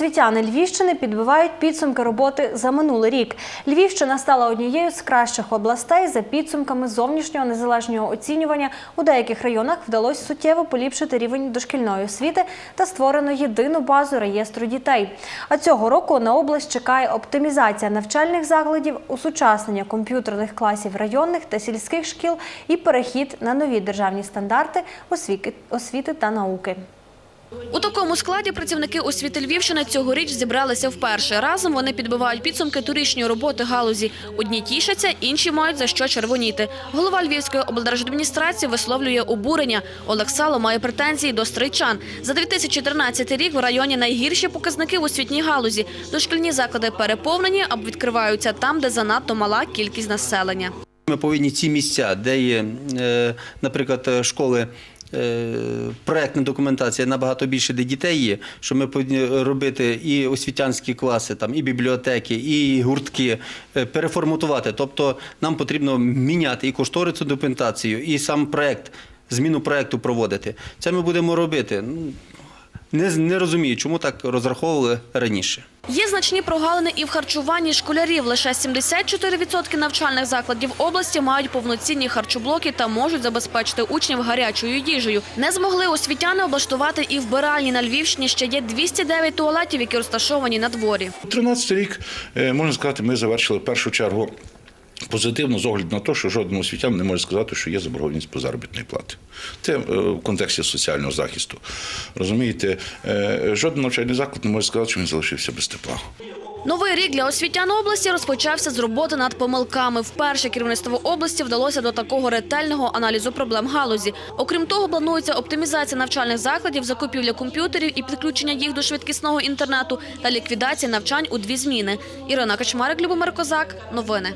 Освітяни Львівщини підбивають підсумки роботи за минулий рік. Львівщина стала однією з кращих областей за підсумками зовнішнього незалежного оцінювання. У деяких районах вдалося суттєво поліпшити рівень дошкільної освіти та створено єдину базу реєстру дітей. А цього року на область чекає оптимізація навчальних закладів, усучаснення комп'ютерних класів районних та сільських шкіл і перехід на нові державні стандарти освіти та науки. У такому складі працівники освіти Львівщини цьогоріч зібралися вперше. Разом вони підбивають підсумки торічньої роботи галузі. Одні тішаться, інші мають за що червоніти. Голова Львівської облдержадміністрації висловлює обурення. Олег Сало має претензії до стрийчан. За 2013 рік в районі найгірші показники в освітній галузі. Дошкільні заклади переповнені або відкриваються там, де занадто мала кількість населення. Ми повинні ці місця, де є, е, наприклад, е, школи. Е, Проектна документація набагато більше, де дітей є, що ми повинні робити і освітянські класи, там, і бібліотеки, і гуртки, е, переформатувати. Тобто нам потрібно міняти і кошторисну документацію, і сам проект, зміну проекту проводити. Це ми будемо робити. Не, не розумію, чому так розраховували раніше. Є значні прогалини і в харчуванні школярів. Лише 74% навчальних закладів області мають повноцінні харчоблоки та можуть забезпечити учнів гарячою їжею. Не змогли освітяни облаштувати і вбиральні на Львівщині. Ще є 209 туалетів, які розташовані на дворі. 13 рік, е, можна сказати, ми завершили першу чергу позитивно з огляду на те, що жоден освітян не може сказати, що є заборгованість по заробітної плати. Це е, в контексті соціального захисту. Розумієте, Е, жоден навчальний заклад не може сказати, що він залишився без тепла. Новий рік для освітян області розпочався з роботи над помилками. Вперше керівництво області вдалося до такого ретельного аналізу проблем галузі. Окрім того, планується оптимізація навчальних закладів, закупівля комп'ютерів і підключення їх до швидкісного інтернету та ліквідація навчань у дві зміни. Ірина Качмарик, Любомир Козак. Новини.